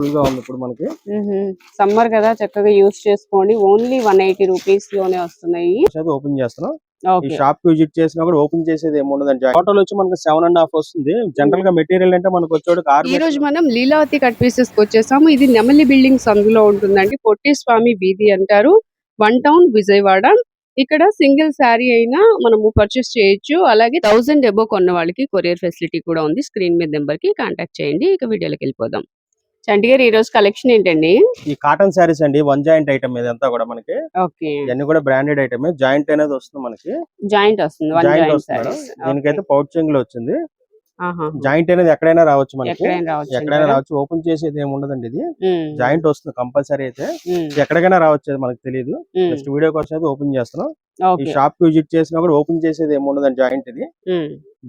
ఫుల్గా ఉంది ఇప్పుడు మనకి. సమ్మర్ కదా చక్కగా యూస్ చేసుకోండి. ఓన్లీ వన్ ఎయిటీ రూపీస్లోనే వస్తున్నాయి ఓపెన్ చేస్తున్నాం. ఈ షాప్ విజిట్ చేసినా కూడా ఓపెన్ చేసేది ఏమి ఉండదండి. టోటల్ వచ్చి మనకి సెవెన్ అండ్ హాఫ్ వస్తుంది. జనరల్గా మెటీరియల్ అంటే మనకు వచ్చేది ఆరు ఈ రోజు మనం లీలావతి కట్ పీసెస్కి వచ్చేసాము. ఇది నెమలి బిల్డింగ్స్ అందులో ఉంటుందండి. పొట్టి స్వామి వీధి అంటారు. One town Vijayawada. ఇక్కడ సింగిల్ శారీ అయినా మనము పర్చేస్ చేయొచ్చు. అలాగే థౌసండ్ ఎబో కొన్న వాళ్ళకి కొరియర్ ఫెసిలిటీ కూడా ఉంది. స్క్రీన్ మీద నెంబర్కి కాంటాక్ట్ చేయండి. ఇక వీడియోలోకి వెళ్ళిపోదాం. చంటి గారు ఈ రోజు కలెక్షన్ ఏంటండి? ఈ కాటన్ శారీస్ అండి వన్ జాయింట్ ఐటమ్ ఇదంతా కూడా మనకి. ఓకే. ఇవన్నీ కూడా బ్రాండెడ్ ఐటమ్ జాయింట్ అనేది వస్తుంది మనకి. జాయింట్ వస్తుంది వన్ జాయింట్ జాయింట్ వస్తుంది మేడం. సారీస్ దీనికైతే పౌచింగ్లో వచ్చింది. జాయింట్ అనేది ఎక్కడైనా రావచ్చు మనకి. ఎక్కడైనా రావచ్చు ఓపెన్ చేసేది ఏమి ఉండదండి ఇది. జాయింట్ వస్తుంది కంపల్సరీ అయితే. ఎక్కడికైనా రావచ్చు మనకు తెలియదు నెక్స్ట్ వీడియో కోసం అయితే ఓపెన్ చేస్తున్నాం. ఈ షాప్కి విజిట్ చేసినా కూడా ఓపెన్ చేసేది ఏమి ఉండదండి జాయింట్ ఇది.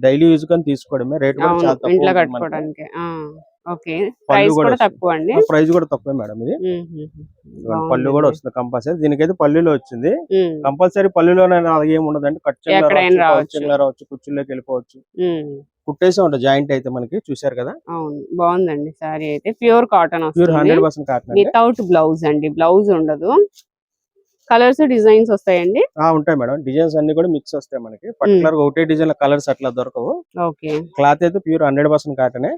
డైలీ యూజ్ కానీ తీసుకోవడమే. రేట్ కూడా చాలా తక్కువ ఓకే. ప్రైస్ కూడా. తక్కువ అండి? ప్రైస్ కూడా తక్కువే మేడం ఇది. పళ్ళు కూడా వస్తుంది కంపల్సరీ. దీనికైతే పళ్ళులో వచ్చింది. కంపల్సరీ పళ్ళులోనే అలాగే ఏమి ఉండదండి. కట్ ఎక్కడైనా రావచ్చు. కుర్చీలోకి వెళ్ళిపోవచ్చు. కుట్టేసే ఉంటుంది జాయింట్ అయితే మనకి చూసారు కదా? అవును. బాగుందండి. సారీ అయితే ప్యూర్ కాటన్ ప్యూర్ వస్తుంది. హండ్రెడ్ పర్సెంట్ కాటన్ అండి. వితౌట్ బ్లౌజ్ అండి. బ్లౌజ్ ఉండదు. కలర్స్ డిజైన్స్ వస్తాయండి? ఆ, ఉంటాయి మేడం. డిజైన్స్ అన్ని కూడా మిక్స్ వస్తాయి మనకి. పర్టికులర్గా ఒకటే డిజైన్ కలర్స్ అట్లా దొరకవు. ఓకే. క్లాత్ అయితే ప్యూర్ హండ్రెడ్ పర్సెంట్ కాటనే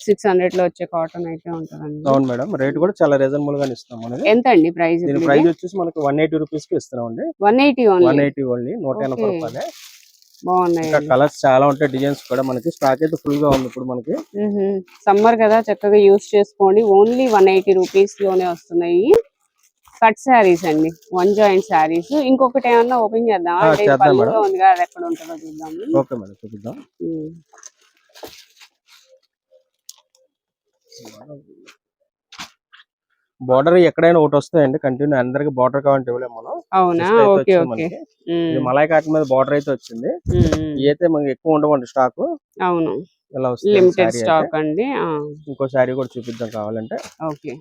సిక్స్ హండ్రెడ్లో వచ్చే కాటన్ అయితే ఉంటుందండి. అవును మేడం. రేట్ కూడా చాలా రీజనబుల్గా ఇస్తాం మనకి ఎంత అండి ప్రైస్ దీని ప్రైస్ వచ్చేసి మనకి వన్ ఎయిటీ రూపీస్కి ఇస్తున్నాం అండి one eighty one eighty only నూట ఎనభై. రూపాయలే. బాగున్నాయి ఇంకా కలర్స్ చాలా ఉంటాయి డిజైన్స్ కూడా మనకి. స్టాక్ అయితే ఫుల్గా ఉంది ఇప్పుడు మనకి. సమ్మర్ కదా చక్కగా యూస్ చేసుకోండి. ఓన్లీ వన్ ఎయిటీ రూపీస్లోనే వస్తున్నాయి. కట్ శారీస్ అండి. వన్ జాయింట్ శారీస్ ఇంకొకటి ఏమన్నా ఓపెన్ చేద్దాం పళ్ళులో మేడం. ఉంది కదా అది ఎక్కడ ఉంటుందో చూద్దాము ఓకే మేడం చూపిద్దాం. ఉమ్. బార్డర్ ఎక్కడైనా ఒకటి వస్తాయండి కంటిన్యూ అందరికి బార్డర్ కావాలంటే ఇవ్వలేము మనం. అవునా? Okay okay. ఇది మలాయ్ కాటన్ మీద బార్డర్ అయితే వచ్చింది. అయితే మనకి ఎక్కువ ఉండవండి స్టాక్ అవును. ఇలా వస్తుంది లిమిటెడ్. స్టాక్ అండి. ఇంకో శారీ కూడా చూపిద్దాం కావాలంటే. ఓకే.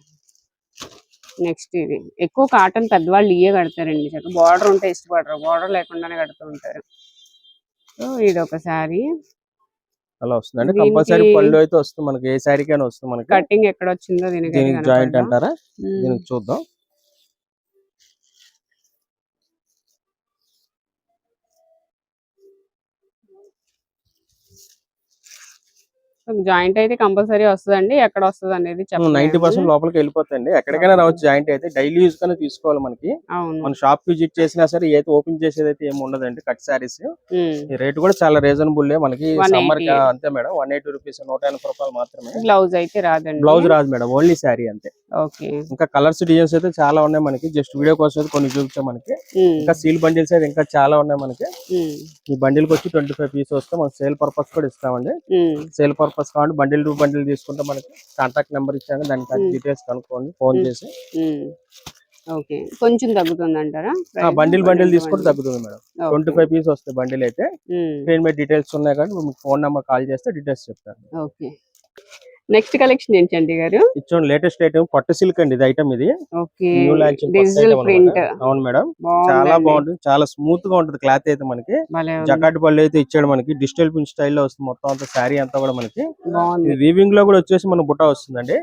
నెక్స్ట్ ఇది. ఎక్కువ కాటన్ పెద్దవాళ్ళు ఇయే కడతారండి. బార్డర్ ఉంటే ఇష్టపడరు. బార్డర్ లేకుండానే కడుతూ ఉంటారు. సో ఇది ఒక శారీ అలా వస్తుందండి. దీనికి- కంపల్సరీ పళ్ళు అయితే వస్తుంది మనకి. ఏ శారీకైనా వస్తుంది మనకి. కటింగ్ ఎక్కడ వచ్చిందో దీనికి జాయింట్. అంటారా. దీనికి చూద్దాం. జాయింట్ అయితే కంపల్సరీ వస్తుందండి. ఎక్కడ వస్తుంది అనేది నైన్టీ. పర్సెంట్ లోపలికి వెళ్ళిపోతాయండి ఎక్కడికైనా రావచ్చు. జాయింట్ అయితే డైలీ యూజ్ కానీ తీసుకోవాలి మనకి. మన షాప్ విజిట్ చేసినా సరే ఏది ఓపెన్ చేసేది అయితే ఏమి ఉండదండి. కట్ శారీస్. రేట్ కూడా చాలా రీజనబుల్. మనకి 180. సమ్మర్ అంతే మేడం. వన్ ఎయిటీ రూపీస్ నూట ఎనభై రూపాయలు మాత్రమే. బ్లౌజ్ అయితే రాదండి. బ్లౌజ్ రాదు మేడం. ఓన్లీ శారీ అంతే. ఓకే. ఇంకా కలర్స్ డిజైన్స్ అయితే చాలా ఉన్నాయి మనకి. జస్ట్ వీడియో కోసం అయితే కొన్ని చూపించాం మనకి. ఇంకా సీల్ బండిల్స్ అయితే ఇంకా చాలా ఉన్నాయి మనకి. ఈ బండిల్కి వచ్చి ట్వంటీ ఫైవ్ పీస్ వస్తే మనం సేల్ పర్పస్ కూడా ఇస్తామండి. సేల్ పర్పస్ కావాలి బండిల్ టు బండిల్ తీసుకుంటే మనకి కాంటాక్ట్ నెంబర్ ఇచ్చాను దానికి. డీటెయిల్స్ కనుక్కోండి ఫోన్. చేసి. ఓకే. కొంచెం తగ్గుతుంది అంటారా బండిల్ బండిల్ తీసుకుంటే తగ్గుతుంది మేడం. ట్వంటీ ఫైవ్ పీస్ వస్తాయి బండిల్ అయితే స్క్రీన్ మీద డీటెయిల్స్ ఉన్నాయి కానీ మీకు ఫోన్ నెంబర్ కాల్ చేస్తే డీటెయిల్స్ చెప్తాను ఓకే. నెక్స్ట్ కలెక్షన్ ఏంటండి గారు? ఇచ్చోండి లేటెస్ట్ ఐటమ్ పట్టు సిల్క్ అండి ఇది ఐటమ్ ఇది. డిజిటల్ ప్రింట్ అవును మేడం. చాలా బాగుంటుంది. చాలా స్మూత్గా ఉంటుంది క్లాత్ అయితే మనకి. జకాట్ పళ్ళు అయితే ఇచ్చాడు మనకి. డిజిటల్ ప్రింట్ స్టైల్లో వస్తుంది మొత్తం అంతా శారీ అంతా కూడా మనకి. వీవింగ్లో కూడా వచ్చేసి మన బుటా వస్తుందండి.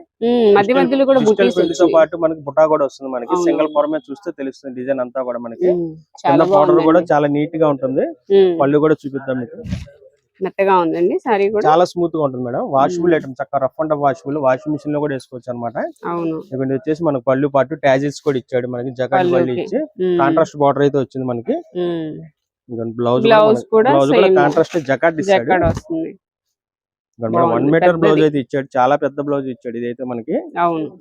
మధ్య మధ్యలో కూడా డిజిటల్ ప్రింట్తో పాటు మనకి బుటా కూడా వస్తుంది మనకి. సింగిల్ పొర మీద చూస్తే తెలుస్తుంది డిజైన్ అంతా కూడా మనకి. కింద బార్డర్ కూడా చాలా నీట్గా ఉంటుంది. పళ్ళు కూడా చూపిద్దాం మీకు. మెత్తగా ఉందండి సారీ కూడా. చాలా స్మూత్గా ఉంటుంది మేడం. వాషబుల్ ఐటమ్ చక్కగా రఫ్ అండ్ వాషబుల్ వాషింగ్ మిషన్లో కూడా వేసుకోవచ్చు అనమాట అవును. ఇక్కడ వచ్చేసి మనకు పళ్ళు పాటు ట్యాజెస్ కూడా ఇచ్చాడు మనకి జకాట్ పళ్ళు. ఇచ్చి. కాంట్రాస్ట్ బార్డర్ అయితే వచ్చింది మనకి. బ్లౌజ్ బ్లౌజ్ కూడా. కాంట్రాస్ట్ జకాట్ వస్తుంది. One metre blouse. అయితే ఇచ్చాడు చాలా పెద్ద బ్లౌజ్ ఇచ్చాడు ఇది అయితే మనకి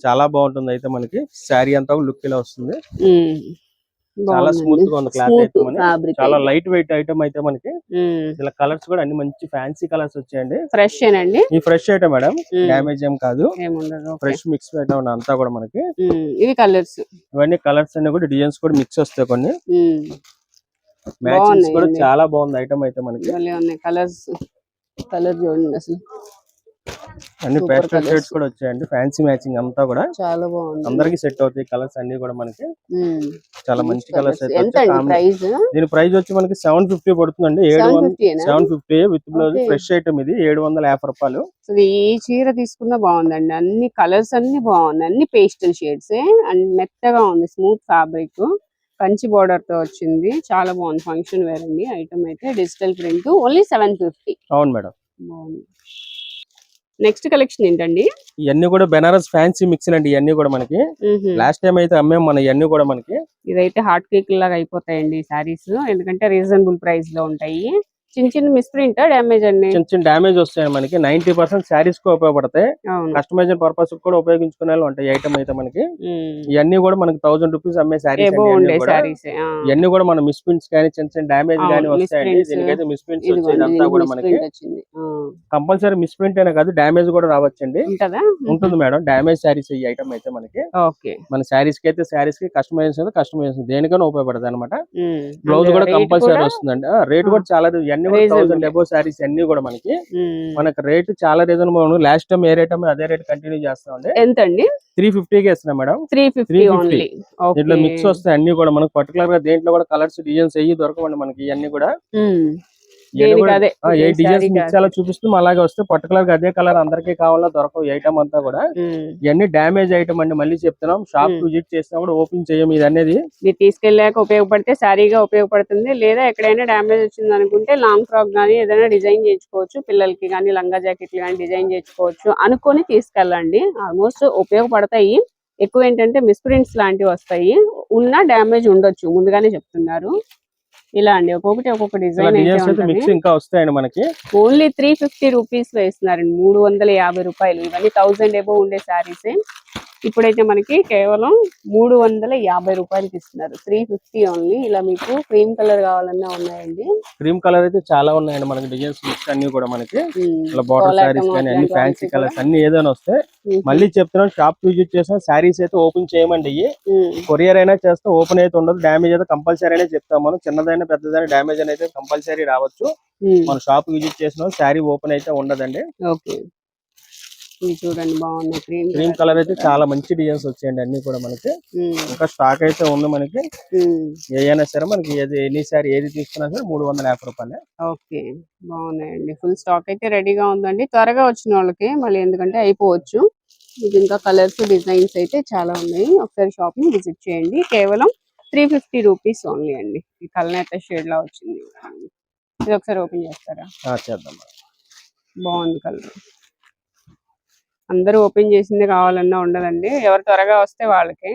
చాలా బాగుంటుంది అయితే మనకి. శారీ అంతా లుక్ ఇలా వస్తుంది. చాలా. స్మూత్గా ఉంది క్లాత్ అయితే చాలా. లైట్ వెయిట్ ఐటమ్ అయితే మనకి. ఇలా కలర్స్ కూడా అన్ని మంచి ఫ్యాన్సీ కలర్స్ వచ్చాయండి ఫ్రెష్ ఏనండి ఈ fresh item madam um. Damage ఏం కాదు. ఫ్రెష్ మిక్స్ ఐటమ్ అంతా కూడా మనకి ఇవి కలర్స్ ఇవన్నీ కలర్స్ అన్ని కూడా డిజైన్స్ కూడా మిక్స్ వస్తాయి కొన్ని. మ్యాచింగ్స్ కూడా. చాలా బాగుంది ఐటమ్ అయితే మనకి కలర్స్ కలర్ చూడండి అసలు అన్ని పేస్టల్. షేడ్స్ కూడా వచ్చాయండి. ఫ్యాన్సీ మ్యాచింగ్ అంతా కూడా చాలా బాగుంది. అందరికి సెట్ అవుతాయి కలర్స్ అన్ని కూడా మనకి. చాలా మంచి కలర్స్ దీని ప్రైస్ వచ్చి మనకి సెవెన్ ఫిఫ్టీ పడుతుందండి. ఏడు seven fifty with blouse. Fresh item ఇది. ఏడు వందల యాభై రూపాయలు. ఈ చీర తీసుకున్నా బాగుందండి. అన్ని కలర్స్ అన్ని బాగున్నాయి. అన్ని పేస్టల్ షేడ్స్ అండ్ మెత్తగా ఉంది. స్మూత్ ఫ్యాబ్రిక్ కంచి బార్డర్తో వచ్చింది. చాలా బాగుంది. ఫంక్షన్ వేర్ అండి. ఐటమ్ అయితే digital print only seven fifty అవును మేడం. బాగుంది. నెక్స్ట్ కలెక్షన్ ఏంటండి? ఇవన్నీ కూడా బెనారస్ ఫ్యాన్సీ మిక్సింగ్ అండి ఇవన్నీ కూడా మనకి. లాస్ట్ టైం అయితే అమ్మాం మన ఇవన్నీ కూడా మనకి. ఇదైతే హాట్ కేక్ లాగా అయిపోతాయండి సారీస్ ఎందుకంటే రీజనబుల్ ప్రైస్లో ఉంటాయి. చిన్న చిన్న మిస్ప్రింట్ డ్యామేజ్ అండి చిన్న చిన్న డ్యామేజ్ వస్తాయి మనకి. నైన్టీ పర్సెంట్ శారీస్కు ఉపయోగపడతాయి. కస్టమైజేషన్ పర్పస్ కూడా ఉపయోగించుకునే ఉంటాయి. ఐటమ్ అయితే మనకి. ఇవన్నీ కూడా మనకి థౌసండ్ రూపీస్ అమ్మే శారీస్ సారీస్ ఇవన్నీ కూడా. మన మిస్ ప్రింట్స్ కానీ చిన్న చిన్న డ్యామేజ్ అవును, కానీ వస్తాయండి. దీనికైతే మిస్ ప్రింట్స్ వచ్చాయి ఇదంతా కూడా మనకి. కంపల్సరీ మిస్ ప్రింట్ అనే కాదు డ్యామేజ్ కూడా రావచ్చండి. ఉంటదా? ఉంటుంది మేడం. డ్యామేజ్ శారీస్ ఈ ఐటమ్ అయితే మనకి. మన శారీస్కి అయితే శారీస్కి కస్టమైజేషన్ కస్టమైజేషన్ దేనికైనా ఉపయోగపడుతుంది అనమాట. బ్లౌజ్ కూడా కంపల్సరీ వస్తుందండి. రేట్ కూడా. చాలా Reasonable. థౌసండ్ అబో శారీస్ అన్ని కూడా మనకి. మనకి రేట్ చాలా రీజనబుల్ లాస్ట్ టైం ఏ రేట్ అదే రేట్ కంటిన్యూ చేస్తామండి. ఎంత అండి త్రీ ఫిఫ్టీకి ఇస్తున్నాం మేడం. Three fifty 350. ఓన్లీ దీంట్లో మిక్స్ వస్తాయి అన్ని కూడా. మనకి పర్టికులర్గా దేంట్లో కూడా కలర్స్ డిజైన్స్ అయ్యి దొరకవండి మనకి ఇవన్నీ కూడా. Saree డిజైన్స్ అలా చూపిస్తాం అలాగే వస్తే పర్టికులర్గా అదే కలర్ అందరికీ కావాలా దొరకవు ఐటమ్ అంతా కూడా. ఇవన్నీ డ్యామేజ్ ఐటమ్ అండి. మళ్ళీ చెప్తున్నాం. షాప్. విజిట్ చేసినా కూడా ఓపెన్ చేయం ఇది అనేది. ఇది తీసుకెళ్ళాక ఉపయోగపడితే శారీగా ఉపయోగపడుతుంది. లేదా ఎక్కడైనా డ్యామేజ్ వచ్చింది అనుకుంటే లాంగ్ ఫ్రాక్ గానీ ఏదైనా డిజైన్ చేయించుకోవచ్చు. పిల్లలకి కానీ లంగా జాకెట్లు కానీ డిజైన్ చేయించుకోవచ్చు అనుకొని తీసుకెళ్ళండి. ఆల్మోస్ట్ ఉపయోగపడతాయి. ఎక్కువ ఏంటంటే మిస్ప్రింట్స్ లాంటివి వస్తాయి. ఉన్న డ్యామేజ్ ఉండొచ్చు. ముందుగానే చెప్తున్నారు. ఇలా అండి. ఒక్కొక్కటి ఒక్కొక్క డిజైన్ మిక్స్ ఇంకా వస్తాయండి మనకి. ఓన్లీ త్రీ ఫిఫ్టీ రూపీస్ వేస్తున్నారండి మూడు వందల యాభై రూపాయలు. ఇవన్నీ థౌసండ్ ఎబో ఉండే శారీస్ ఇప్పుడైతే మనకి కేవలం మూడు వందల యాభై రూపాయలకి ఇస్తున్నారు. Three fifty only. ఇలా మీకు క్రీమ్ కలర్ కావాలన్నా ఉన్నాయండి. క్రీమ్ కలర్ అయితే చాలా ఉన్నాయండి. మనకి డిజైన్స్ అన్ని కూడా మనకి. ఇలా శారీస్ కానీ అన్ని ఫ్యాన్సీ కలర్స్. అన్ని ఏదైనా వస్తే మళ్ళీ చెప్తున్నాం షాప్ విజిట్ చేసిన శారీస్ అయితే ఓపెన్ చేయమండి కొరియర్ అయినా చేస్తే ఓపెన్ అయితే ఉండదు. డ్యామేజ్ అయితే కంపల్సరీ అనే చెప్తాం మనం. చిన్నదైనా పెద్దదైనా డ్యామేజ్ అనేది కంపల్సరీ రావచ్చు. మన షాప్ విజిట్ చేసిన శారీ ఓపెన్ అయితే ఉండదండి. ఓకే. ఇది చూడండి బాగున్నాయి క్రీమ్ క్రీమ్ కలర్ అయితే చాలా మంచి డిజైన్స్ వచ్చాయండి అన్ని కూడా మనకి. ఇంకా స్టాక్ అయితే ఉంది మనకి. ఏ అయినా సరే మనకి ఏది ఎనీ సారీ ఏది తీసుకున్నా సరే మూడు వందల యాభై రూపాయలే. ఓకే బాగున్నాయండి. ఫుల్ స్టాక్ అయితే రెడీగా ఉందండి. త్వరగా వచ్చిన వాళ్ళకి మళ్ళీ ఎందుకంటే అయిపోవచ్చు. మీకు ఇంకా కలర్స్ డిజైన్స్ అయితే చాలా ఉన్నాయి. ఒకసారి షాప్ని విజిట్ చేయండి. కేవలం త్రీ ఫిఫ్టీ రూపీస్ ఓన్లీ అండి. ఈ కలనేత షేడ్ లా వచ్చింది. ఇది ఒకసారి ఓపెన్ చేస్తారా? చేద్దాం. బాగుంది కలర్ అందరూ ఓపెన్ చేసింది కావాలన్నా ఉండదండి. ఎవరు త్వరగా వస్తే వాళ్ళకి.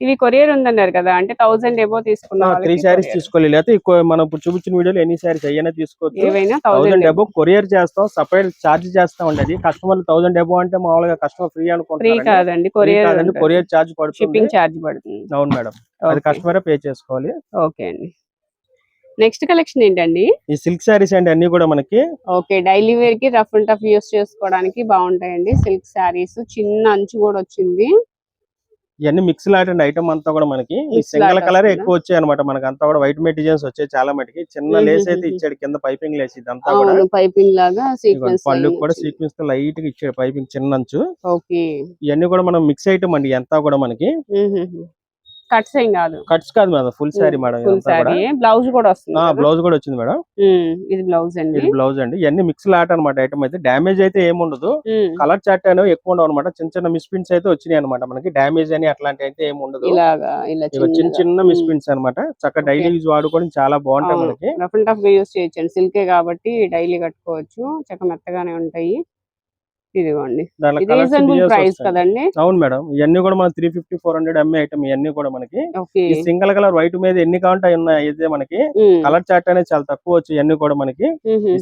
ఇవి కొరియర్ ఉందన్నారు కదా అంటే థౌసండ్ ఏబో తీసుకున్న త్రీ శారీస్. తీసుకోవాలి. లేకపోతే మనం ఇప్పుడు చూపించిన వీడియోలో ఎన్ని శారీస్ అయ్యనే తీసుకోవచ్చు ఏవైనా థౌసండ్ డెబో కొరియర్ చేస్తాం సపరేట్ ఛార్జ్ చేస్తాం అండి కస్టమర్ థౌసండ్ డెబో అంటే మామూలుగా కస్టమర్ ఫ్రీ ఫ్రీ అనుకుంటారు కాదండి ఫ్రీ కొరియర్ కాదండి కొరియర్ ఛార్జ్ పడుతుంది. షిప్పింగ్ ఛార్జ్ పడుతుంది. అవును మేడం. అది కస్టమరే పే చేసుకోవాలి. ఓకే అండి. నెక్స్ట్ కలెక్షన్ ఏంటండి? ఈ సిల్క్ శారీస్ అండి అన్ని కూడా మనకి. ఓకే డైలీ వేర్కి రఫ్ అండ్ టఫ్ యూస్ చేసుకోవడానికి బాగుంటాయండి సిల్క్ శారీస్. చిన్న అంచు కూడా వచ్చింది. ఇవన్నీ మిక్స్ లాంటి ఐటమ్ అంతా కూడా మనకి. ఈ సింగల్ కలర్? ఎక్కువ వచ్చాయి అనమాట మనకి. అంతా కూడా వైట్ మేట్ డిజైన్స్ వచ్చాయి చాలా మటుకి. చిన్న లేస్ అయితే. ఇచ్చాడు. కింద పైపింగ్ లేస్ ఇదంతా కూడా. పైపింగ్ లాగా సీక్వెన్స్ పళ్ళు కూడా సీక్వెన్స్తో లైట్గా ఇచ్చాడు పైపింగ్ చిన్న అంచు. ఓకే. ఇవన్నీ కూడా మనం మిక్స్ ఐటమ్ అండి ఎంత కూడా మనకి. కట్స్ ఏం కాదు. కట్స్ కాదు madam full sari madam full sari blouse కూడా వస్తుంది? బ్లౌజ్ కూడా వచ్చింది మేడం. ఇది బ్లౌజ్ అండి. ఇది బ్లౌజ్ అండి. ఇవన్నీ మిక్స్ లాట్ అనమాట ఐటమ్ అయితే. డ్యామేజ్ అయితే ఏమి ఉండదు. ఉమ్, కలర్ చాట్ అనేవి ఎక్కువ ఉండవు అనమాట చిన్న చిన్న మిస్ప్రింట్స్ అయితే వచ్చినాయి అనమాట మనకి. డ్యామేజ్ అని అట్లాంటి అయితే ఏమి ఉండదు. ఇలాగా ఇలా ఇవి చిన్న చిన్న ఉమ్. మిస్ప్రింట్స్ అనమాట చక్కగా డైలీ యూజ్ వాడుకోవడం చాలా బాగుంటాయి మనకి. రఫ్ అండ్ టఫ్గా యూస్ చేయొచ్చండి. సిల్కే కాబట్టి డైలీ కట్టుకోవచ్చు. చక్క మెత్తగానే ఉంటాయి. ఇదిగోండి. రీజనబుల్ ప్రైస్ కదండి? అవును మేడం. ఇవన్నీ కూడా మన త్రీ ఫిఫ్టీ ఫోర్ హండ్రెడ్ అమ్మే ఐటమ్ ఇవన్నీ కూడా మనకి. సింగిల్ కలర్ వైట్ మీద ఎన్ని కావాలంటే అయితే మనకి కలర్ చాట్ అనేది చాలా తక్కువ వచ్చి ఇవన్నీ కూడా మనకి.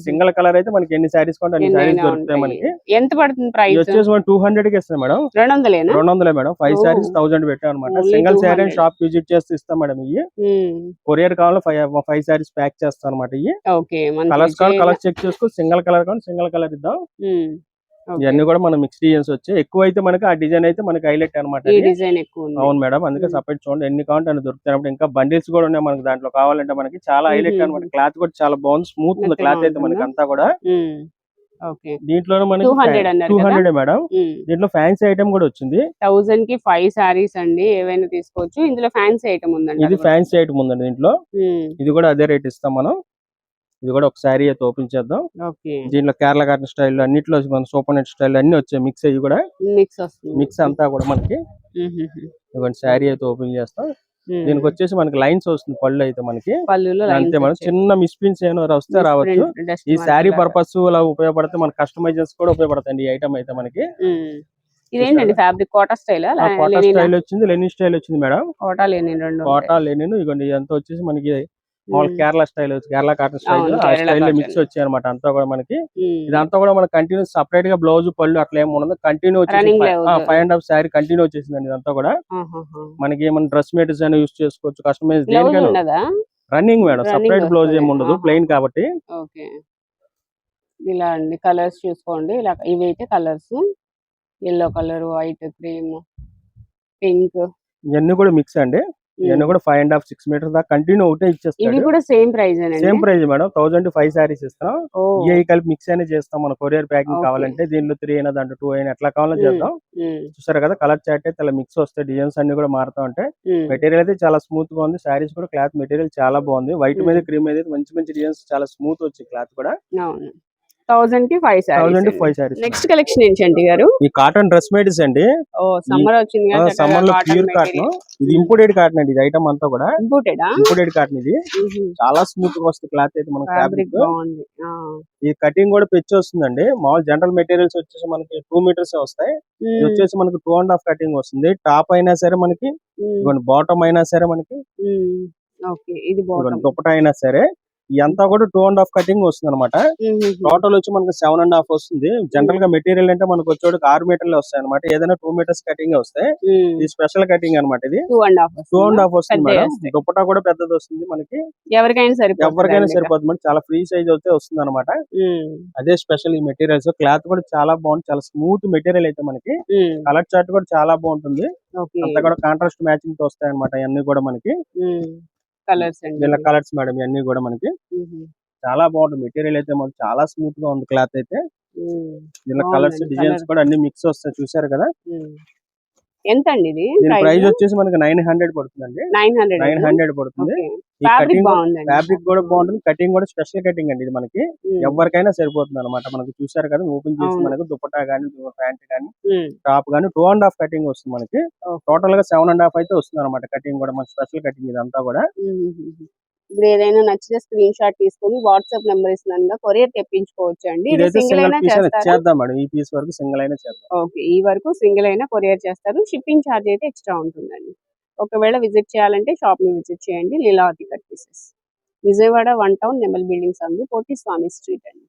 సింగిల్ కలర్ అయితే మనకి ఎన్ని శారీస్ కొంటే అన్ని ఎన్నైనా దొరుకుతాయి. మనకి. ఎంత పడుతుంది ఇది ప్రైస్ వచ్చేసి మనం టూ హండ్రెడ్కి ఇస్తాం మేడం. రెండు వందలే మేడం. ఫైవ్ ఓ. శారీస్ థౌసండ్ పెట్టాం అనమాట సింగిల్ శారీ 200. షాప్ విజిట్ చేస్తే ఇస్తాం మేడం ఇవి. కొరియర్ కావాలి ఫైవ్ ఫైవ్ శారీస్ ప్యాక్ చేస్తాం అనమాట ఇవి. కలర్స్ కావాలి కలర్ చెక్ చేసుకో. సింగిల్ కలర్ కావాలి సింగిల్ కలర్ ఇద్దాం. ఇవన్నీ కూడా మనం మిక్స్ డిజైన్స్ వచ్చాయి ఎక్కువ అయితే మనకి ఆ డిజైన్ అయితే మనకి హైలైట్ అనమాట అవును మేడం అందుకే. సపరేట్ చూడండి ఎన్ని కావాలంటే అన్ని దొరుకుతాయి. ఇంకా బండిల్స్ కూడా ఉన్నాయి మనకి దాంట్లో కావాలంటే మనకి చాలా హైలైట్. అనమాట క్లాత్ కూడా చాలా బాగుంది స్మూత్ ఉంది క్లాత్ అయితే మనకి? అంతా కూడా. దీంట్లోనే మనకి 200 అన్నారు టూ? Hundred madam. దీంట్లో ఫ్యాన్సీ ఐటమ్ కూడా వచ్చింది. థౌజండ్కి ఫైవ్ సారీస్ అండి ఏవైనా తీసుకోవచ్చు. ఇందులో ఫ్యాన్సీ ఐటమ్ ఉందండి ఇది ఫ్యాన్సీ ఐటమ్ ఉందండి దీంట్లో. ఇది కూడా అదే రేట్ ఇస్తాం మనం. ఇది కూడా ఒక శారీ అయితే ఓపెన్ చేద్దాం. దీంట్లో కేరళ కాటన్ స్టైల్ అన్నిట్లో మన సూపర్ నెట్ స్టైల్ అన్ని వచ్చాయి. మిక్స్ అయ్యి కూడా మిక్స్ వస్తుంది. మిక్స్ అంతా కూడా మనకి ఇదిగోండి శారీ అయితే ఓపెన్ చేస్తాం. దీనికి వచ్చేసి మనకి లైన్స్ వస్తుంది పళ్ళు అయితే మనకి. అంతే మనం చిన్న మిస్ప్రింట్స్ ఏమైనా వస్తే రావచ్చు. ఈ శారీ పర్పస్ అలా ఉపయోగపడితే మన కస్టమైజర్స్ కూడా ఉపయోగపడతాయి ఈ ఐటమ్ అయితే మనకి. ఇదేంటండి fabric? Kota style? Kota style వచ్చింది లెనిన్ స్టైల్ వచ్చింది మేడం. కోటా లేని రెండు కోటా లెనిన్ ఇగోండి ఇదంతా వచ్చేసి మనకి మామూలు. Kerala style Kerala cotton style ఆ స్టైల్ cotton. మిక్స్ వచ్చాయి అనమాట అంతా కూడా మనకి. ఇదంతా కూడా మనకి కంటిన్యూ సపరేట్గా బ్లౌజ్ పళ్ళు అట్లా ఏమి ఉండదు. కంటిన్యూ వచ్చేసి blouse. Five and half sari continue వచ్చేసిందండి ఇదంతా కూడా. మనకి ఏమైనా డ్రెస్ మెటీరియల్స్ అయినా యూస్ చేసుకోవచ్చు. కస్టమైజ్ దేనికైనా. Running madam. సపరేట్ బ్లౌజ్ ఏమి. ఉండదు. ప్లెయిన్ కాబట్టి. ఇలా అండి. కలర్స్ చూసుకోండి. ఇలా ఇవి అయితే colours yellow colour white cream pink ఇవన్నీ కూడా మిక్స్ అండి. ఇవన్నీ కూడా five and half six metres దాకా కంటిన్యూ ఒకటే కూడా same price same price madam. Thousand five saris ఇస్తాం. ఏ కలిపి మిక్స్ అయినా చేస్తాం. మన కొరియర్ ప్యాకింగ్. కావాలంటే దీనిలో త్రీ అయినా దాంట్లో టూ అయినా ఎట్లా కావాలో Hmm. చేద్దాం ఉమ్, చూసారు కదా కలర్ చాట్ అయితే అలా మిక్స్ వస్తాయి డిజైన్స్ అన్ని కూడా మారుతా ఉంటాయి. మెటీరియల్ అయితే చాలా స్మూత్గా ఉంది. శారీస్ కూడా క్లాత్ మెటీరియల్ చాలా బాగుంది. వైట్ మీద Hmm. క్రీమ్ మీద మంచి మంచి డిజైన్స్ చాలా స్మూత్ వచ్చి క్లాత్ కూడా. థౌసండ్కి five thousand five saris next collection ఏంటి చంటి గారు? ఈ కాటన్ డ్రెస్ మేడ్స్ అండి. ఓ సమ్మర్ వచ్చింది సమ్మర్లో ప్యూర్ కాటన్ ఇది. ఇంపోర్టెడ్ కాటన్ అండి ఇది ఐటమ్ అంతా కూడా. ఇంపోర్టెడా ఇంపోర్టెడ్ కాటన్ ఇది. చాలా స్మూత్గా వస్తుంది క్లాత్ అయితే మనకి ఫ్యాబ్రిక్. ఈ కటింగ్ కూడా పెంచి వస్తుందండి. మామూలు జనరల్ మెటీరియల్స్ వచ్చేసి మనకి టూ మీటర్స్ వస్తాయి. ఇది వచ్చేసి మనకి టూ అండ్ హాఫ్ కటింగ్ వస్తుంది. టాప్ అయినా సరే మనకి బాటమ్ అయినా సరే మనకి. ఓకే ఇది దుప్పట అయినా సరే ఇదంతా కూడా టూ అండ్ హాఫ్ కటింగ్ వస్తుంది అనమాట టోటల్ వచ్చి మనకి సెవెన్ అండ్ హాఫ్ వస్తుంది. జనరల్గా మెటీరియల్ అంటే మనకు వచ్చేటికి ఆరు మీటర్లు వస్తాయి అనమాట ఏదైనా టూ మీటర్స్ కటింగ్ వస్తాయి ఇది స్పెషల్ కటింగ్ అన్నమాట ఇది. Two and half two and half వస్తుంది మేడం. దుప్పటా కూడా పెద్దది వస్తుంది మనకి. ఎవరికైనా సరిపోతుంది ఎవరికైనా సరిపోతుంది మేడం. చాలా ఫ్రీ సైజ్ అయితే వస్తుంది అనమాట అదే స్పెషల్ ఈ మెటీరియల్స్ క్లాత్ కూడా చాలా బాగుంది. చాలా స్మూత్ మెటీరియల్ అయితే మనకి. కలర్ చార్ట్ కూడా చాలా బాగుంటుంది. అంతా కూడా కాంట్రాస్ట్ మ్యాచింగ్తో వస్తాయి అనమాట ఇవన్నీ కూడా మనకి. కలర్స్ అండి. వీళ్ళ కలర్స్ మేడం ఇవన్నీ కూడా మనకి. చాలా బాగుంటుంది. మెటీరియల్ అయితే మనకి చాలా స్మూత్గా ఉంది క్లాత్ అయితే. బాగుందండి, కలర్స్ డిజైన్స్. కూడా అన్ని మిక్స్ వస్తాయి. చూసారు కదా. ఎంత అండి ఇది ప్రైస్? వచ్చేసి మనకి నైన్ హండ్రెడ్ పడుతుందండి. నైన్ హండ్రెడ్ నైన్ హండ్రెడ్ పడుతుంది. ఫ్యాబ్రిక్ కూడా బాగుంటుంది. కటింగ్ కూడా స్పెషల్ కటింగ్ అండి ఇది మనకి. ఎవరికైనా సరిపోతుంది అనమాట మనకు చూసారు కదా ఓపెన్ చేసి. మనకు దుపట్టా గానీ ప్యాంట్ గానీ టాప్ గానీ టూ అండ్ హాఫ్ కటింగ్ వస్తుంది మనకి. టోటల్గా సెవెన్ అండ్ హాఫ్ అయితే వస్తుంది అనమాట కటింగ్ కూడా మన స్పెషల్ కటింగ్ ఇదంతా కూడా. ఇప్పుడు ఏదైనా నచ్చితే స్క్రీన్ షాట్ తీసుకొని వాట్సాప్ నెంబర్ ఇస్తున్నాను కొరియర్ తెప్పించుకోవచ్చు అండి సింగిల్ అయినా చేద్దాం మేడం. ఈ పీస్ వరకు సింగిల్ అయినా చేద్దాం. ఓకే ఈ వరకు సింగిల్ అయినా కొరియర్ చేస్తారు. షిప్పింగ్ ఛార్జ్ అయితే ఎక్స్ట్రా ఉంటుందండి. ఒకవేళ విజిట్ చేయాలంటే షాప్ని విజిట్ చేయండి. Leelavathi cut pieces Vijayawada one town నెమల్ buildings అందు కోటి స్వామి స్ట్రీట్ అండి.